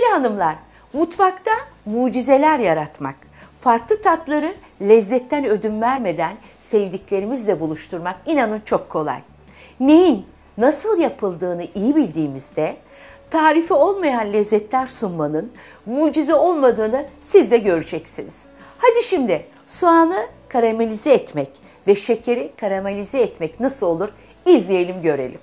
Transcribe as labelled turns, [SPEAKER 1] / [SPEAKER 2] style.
[SPEAKER 1] Sevgili hanımlar, mutfakta mucizeler yaratmak, farklı tatları lezzetten ödün vermeden sevdiklerimizle buluşturmak inanın çok kolay. Neyin nasıl yapıldığını iyi bildiğimizde tarifi olmayan lezzetler sunmanın mucize olmadığını siz de göreceksiniz. Hadi şimdi soğanı karamelize etmek ve şekeri karamelize etmek nasıl olur izleyelim görelim.